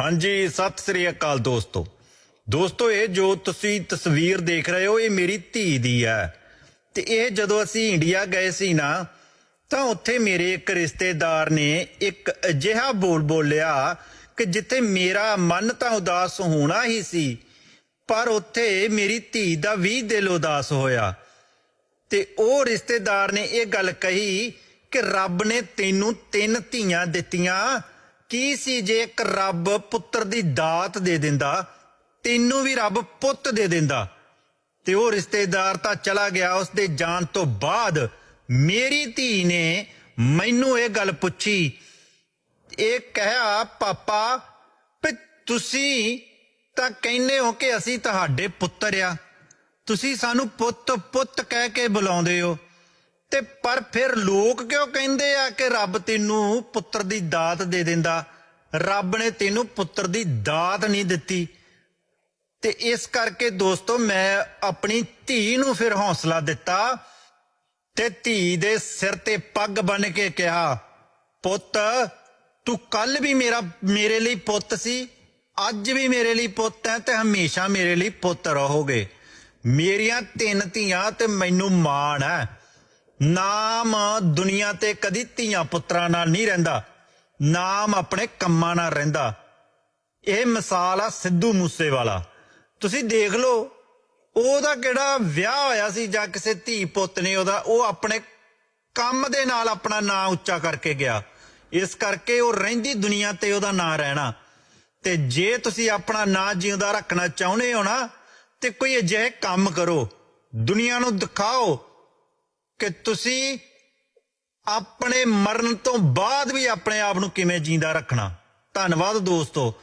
ਹਾਂਜੀ, ਸਤਿ ਸ੍ਰੀ ਅਕਾਲ ਦੋਸਤੋ। ਦੋਸਤੋ, ਇਹ ਜੋ ਤੁਸੀਂ ਤਸਵੀਰ ਦੇਖ ਰਹੇ ਹੋ, ਇਹ ਮੇਰੀ ਧੀ ਦੀ ਹੈ। ਤੇ ਇਹ ਜਦੋਂ ਅਸੀਂ ਇੰਡੀਆ ਗਏ ਸੀ ਨਾ, ਤਾਂ ਉੱਥੇ ਮੇਰੇ ਇੱਕ ਰਿਸ਼ਤੇਦਾਰ ਨੇ ਇੱਕ ਅਜਿਹਾ ਬੋਲ ਬੋਲਿਆ ਕਿ ਜਿੱਥੇ ਮੇਰਾ ਮਨ ਤਾਂ ਉਦਾਸ ਹੋਣਾ ਹੀ ਸੀ, ਪਰ ਉੱਥੇ ਮੇਰੀ ਧੀ ਦਾ ਵੀ ਦਿਲ ਉਦਾਸ ਹੋਇਆ। ਤੇ ਉਹ ਰਿਸ਼ਤੇਦਾਰ ਨੇ ਇਹ ਗੱਲ ਕਹੀ ਕਿ ਰੱਬ ਨੇ ਤੈਨੂੰ ਤਿੰਨ ਧੀਆਂ ਦਿੱਤੀਆਂ ਕੀ ਸੀ ਜੇ ਇੱਕ ਰੱਬ ਪੁੱਤਰ ਦੀ ਦਾਤ ਦੇ ਦਿੰਦਾ, ਤੈਨੂੰ ਵੀ ਰੱਬ ਪੁੱਤ ਦੇ ਦਿੰਦਾ? ਤੇ ਉਹ ਰਿਸ਼ਤੇਦਾਰ ਤਾਂ ਚਲਾ ਗਿਆ ਉਸ ਦੇ ਜਾਣ ਤੋਂ ਬਾਅਦ ਮੇਰੀ ਧੀ ਨੇ ਮੈਨੂੰ ਇਹ ਗੱਲ ਪੁੱਛੀ, ਇਹ ਕਹਿਆ, ਪਾਪਾ, ਵੀ ਤੁਸੀਂ ਤਾਂ ਕਹਿੰਦੇ ਹੋ ਕਿ ਅਸੀਂ ਤੁਹਾਡੇ ਪੁੱਤਰ ਆ। ਤੁਸੀਂ ਸਾਨੂੰ ਪੁੱਤ ਪੁੱਤ ਕਹਿ ਕੇ ਬੁਲਾਉਂਦੇ ਹੋ। ਤੇ ਪਰ ਫਿਰ ਲੋਕ ਕਿਉਂ ਕਹਿੰਦੇ ਆ ਕਿ ਰੱਬ ਤੈਨੂੰ ਪੁੱਤਰ ਦੀ ਦਾਤ ਦੇ ਦਿੰਦਾ? ਰੱਬ ਨੇ ਤੈਨੂੰ ਪੁੱਤਰ ਦੀ ਦਾਤ ਨਹੀਂ ਦਿੱਤੀ। ਤੇ ਇਸ ਕਰਕੇ ਦੋਸਤੋ, ਮੈਂ ਆਪਣੀ ਧੀ ਨੂੰ ਫਿਰ ਹੌਸਲਾ ਦਿੱਤਾ ਤੇ ਧੀ ਦੇ ਸਿਰ ਤੇ ਪੱਗ ਬੰਨ ਕੇ ਕਿਹਾ, ਪੁੱਤ, ਤੂੰ ਕੱਲ ਵੀ ਮੇਰਾ, ਮੇਰੇ ਲਈ ਪੁੱਤ ਸੀ, ਅੱਜ ਵੀ ਮੇਰੇ ਲਈ ਪੁੱਤ ਹੈ ਤੇ ਹਮੇਸ਼ਾ ਮੇਰੇ ਲਈ ਪੁੱਤ ਰਹੋਗੇ। ਮੇਰੀਆਂ ਤਿੰਨ ਧੀਆਂ ਤੇ ਮੈਨੂੰ ਮਾਣ ਹੈ। ਨਾਮ ਦੁਨੀਆ ਤੇ ਕਦੀ ਧੀਆਂ ਪੁੱਤਰਾਂ ਨਾਲ ਨਹੀਂ ਰਹਿੰਦਾ। ਨਾਮ ਆਪਣੇ ਕੰਮਾਂ ਨਾਲ ਰਹਿੰਦਾ। ਇਹ ਮਿਸਾਲ ਆ ਸਿੱਧੂ ਮੂਸੇਵਾਲਾ। ਤੁਸੀਂ ਦੇਖ ਲਓ, ਉਹਦਾ ਕਿਹੜਾ ਵਿਆਹ ਹੋਇਆ ਸੀ ਜਾਂ ਕਿਸੇ ਧੀ ਪੁੱਤ ਨੇ ਉਹਦਾ, ਉਹ ਆਪਣੇ ਕੰਮ ਦੇ ਨਾਲ ਆਪਣਾ ਨਾਂ ਉੱਚਾ ਕਰਕੇ ਗਿਆ। ਇਸ ਕਰਕੇ ਉਹ ਰਹਿੰਦੀ ਦੁਨੀਆ ਤੇ ਉਹਦਾ ਨਾਂ ਰਹਿਣਾ। ਤੇ ਜੇ ਤੁਸੀਂ ਆਪਣਾ ਨਾਂ ਜਿਉਂਦਾ ਰੱਖਣਾ ਚਾਹੁੰਦੇ ਹੋ ਨਾ, ਤੇ ਕੋਈ ਅਜਿਹੇ ਕੰਮ ਕਰੋ। ਦੁਨੀਆ ਨੂੰ ਦਿਖਾਓ। ਕਿ ਤੁਸੀਂ ਆਪਣੇ ਮਰਨ ਤੋਂ ਬਾਅਦ ਵੀ ਆਪਣੇ ਆਪ ਨੂੰ ਕਿਵੇਂ ਜਿੰਦਾ ਰੱਖਣਾ? ਧੰਨਵਾਦ ਦੋਸਤੋ।